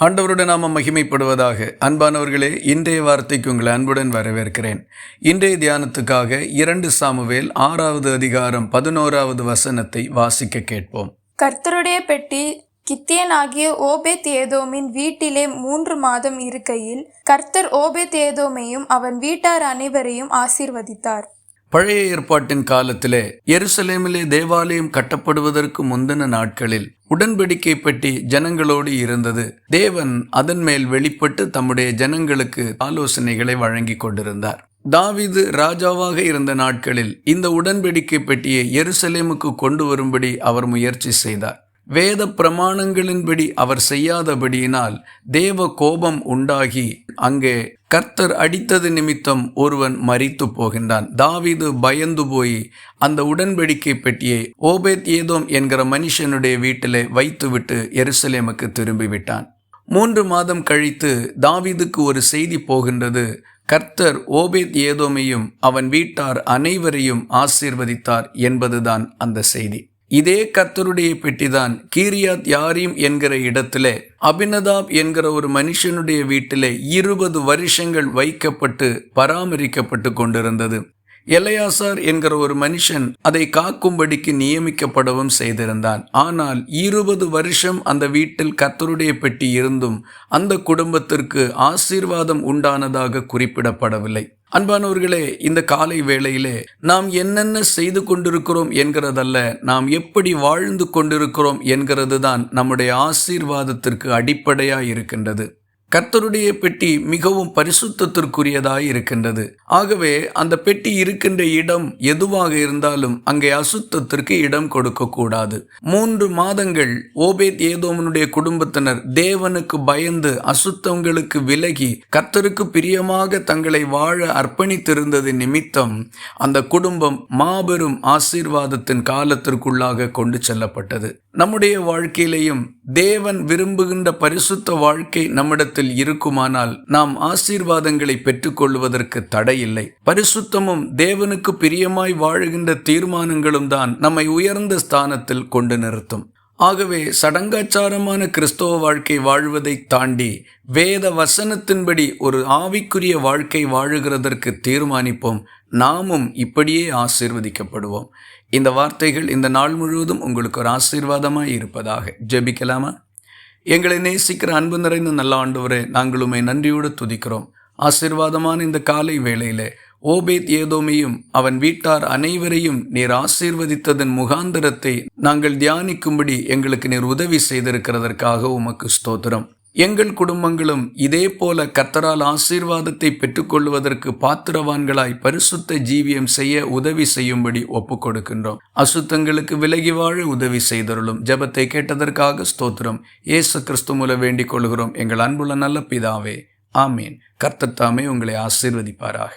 ஆண்டவருடைய நாம மகிமைப்படுவதாக. அன்பானவர்களே இன்றைய வார்த்தைக்கு உங்களை அன்புடன் வரவேற்கிறேன். இன்றைய தியானத்துக்காக இரண்டு சாமுவேல் ஆறாவது அதிகாரம் பதினோராவது வசனத்தை வாசிக்க கேட்போம். கர்த்தருடைய பெட்டி கித்தியனாகிய ஓபேத் ஏதோமின் வீட்டிலே மூன்று மாதம் இருக்கையில் கர்த்தர் ஓபேத் ஏதோமையும் அவன் வீட்டார் அனைவரையும் ஆசீர்வதித்தார். பழைய ஏற்பாட்டின் காலத்திலே எருசலேமிலே தேவாலயம் கட்டப்படுவதற்கு முந்தின நாட்களில் உடன்படிக்கை பெட்டி ஜனங்களோடு இருந்தது. தேவன் அதன் மேல் வெளிப்பட்டு தம்முடைய ஜனங்களுக்கு ஆலோசனைகளை வழங்கி கொண்டிருந்தார். தாவீது ராஜாவாக இருந்த நாட்களில் இந்த உடன்படிக்கை பெட்டியை எருசலேமுக்கு கொண்டு வரும்படி அவர் முயற்சி செய்தார். வேத பிரமாணங்களின்படி அவர் செய்யாதபடியினால் தேவ கோபம் உண்டாகி அங்கே கர்த்தர் அடித்தது நிமித்தம் ஒருவன் மறித்து போகின்றான் தாவீது பயந்து போய் அந்த உடன்படிக்கை பெட்டியை ஓபேத் ஏதோம் என்கிற மனுஷனுடைய வீட்டிலே வைத்துவிட்டு எருசலேமுக்கு திரும்பிவிட்டான். மூன்று மாதம் கழித்து தாவீதுக்கு ஒரு செய்தி போகின்றது. கர்த்தர் ஓபேத் ஏதோமையும் அவன் வீட்டார் அனைவரையும் ஆசீர்வதித்தார் என்பதுதான் அந்த செய்தி. இதே கர்த்தருடைய பெட்டிதான் கீரியாத் யாரீம் என்கிற இடத்திலே அபினதாப் என்கிற ஒரு மனுஷனுடைய வீட்டிலே இருபது வருஷங்கள் வைக்கப்பட்டு பராமரிக்கப்பட்டு கொண்டிருந்தது. எலையாசார் என்கிற ஒரு மனுஷன் அதை காக்கும்படிக்கு நியமிக்கப்படவும் செய்திருந்தான். ஆனால் இருபது வருஷம் அந்த வீட்டில் கத்தருடைய பெட்டி இருந்தும் அந்த குடும்பத்திற்கு ஆசீர்வாதம் உண்டானதாக குறிப்பிடப்படவில்லை. அன்பானவர்களே இந்த காலை வேளையிலே நாம் என்னென்ன செய்து கொண்டிருக்கிறோம் என்கிறதல்ல நாம் எப்படி வாழ்ந்து கொண்டிருக்கிறோம் என்கிறது தான் நம்முடைய ஆசீர்வாதத்திற்கு அடிப்படையாக இருக்கின்றது கர்த்தருடைய பெட்டி மிகவும் பரிசுத்தத்திற்குரியதாய் இருக்கின்றது. ஆகவே அந்த பெட்டி இருக்கின்ற இடம் எதுவாக இருந்தாலும் அங்கே அசுத்தத்திற்கு இடம் கொடுக்க கூடாது மூன்று மாதங்கள் ஓபேத் ஏதோமனுடைய குடும்பத்தினர் தேவனுக்கு பயந்து அசுத்தங்களுக்கு விலகி கர்த்தருக்கு பிரியமாக தங்களை வாழ அர்ப்பணித்திருந்தது நிமித்தம் அந்த குடும்பம் மாபெரும் ஆசீர்வாதத்தின் காலத்திற்குள்ளாக கொண்டு செல்லப்பட்டது. நம்முடைய வாழ்க்கையிலையும் தேவன் விரும்புகின்ற பரிசுத்த வாழ்க்கை நம்மிடத்தில் இருக்குமானால் நாம் ஆசீர்வாதங்களை பெற்றுக்கொள்வதற்கு தடையில்லை. பரிசுத்தமும் தேவனுக்கு பிரியமாய் வாழுகின்ற தீர்மானங்களும் தான் நம்மை உயர்ந்த ஸ்தானத்தில் கொண்டு நிறுத்தும். ஆகவே சடங்காச்சாரமான கிறிஸ்தவ வாழ்க்கை வாழ்வதை தாண்டி வேத வசனத்தின்படி ஒரு ஆவிக்குரிய வாழ்க்கை வாழுகிறதற்கு தீர்மானிப்போம். நாமும் இப்படியே ஆசீர்வதிக்கப்படுவோம். இந்த வார்த்தைகள் இந்த நாள் முழுவதும் உங்களுக்கு ஒரு ஆசீர்வாதமாக இருப்பதாக ஜெபிக்கலாமா? எங்களை நேசிக்கிற அன்பு நிறைந்த நல்ல ஆண்டவரே நாங்கள் நன்றியோடு துதிக்கிறோம். ஆசீர்வாதமான இந்த காலை வேளையிலே ஓபேத் ஏதோமையும் அவன் வீட்டார் அனைவரையும் நீர் ஆசீர்வதித்ததன் முகாந்திரத்தை நாங்கள் தியானிக்கும்படி எங்களுக்கு நீர் உதவி செய்திருக்கிறதற்காக உமக்கு ஸ்தோத்திரம். எங்கள் குடும்பங்களும் இதே போல கத்தரால் ஆசீர்வாதத்தை பெற்றுக்கொள்வதற்கு பாத்திரவான்களாய் பரிசுத்த ஜீவியம் செய்ய உதவி செய்யும்படி ஒப்புக்கொடுக்கின்றோம். அசுத்தங்களுக்கு விலகி வாழ உதவி செய்தருளும். ஜபத்தை கேட்டதற்காக ஸ்தோத்திரம். ஏசு கிறிஸ்து மூல வேண்டிக் கொள்கிறோம். எங்கள் அன்புள்ள நல்ல பிதாவே ஆமீன். கர்த்தத்தாமே உங்களை ஆசீர்வதிப்பாராக.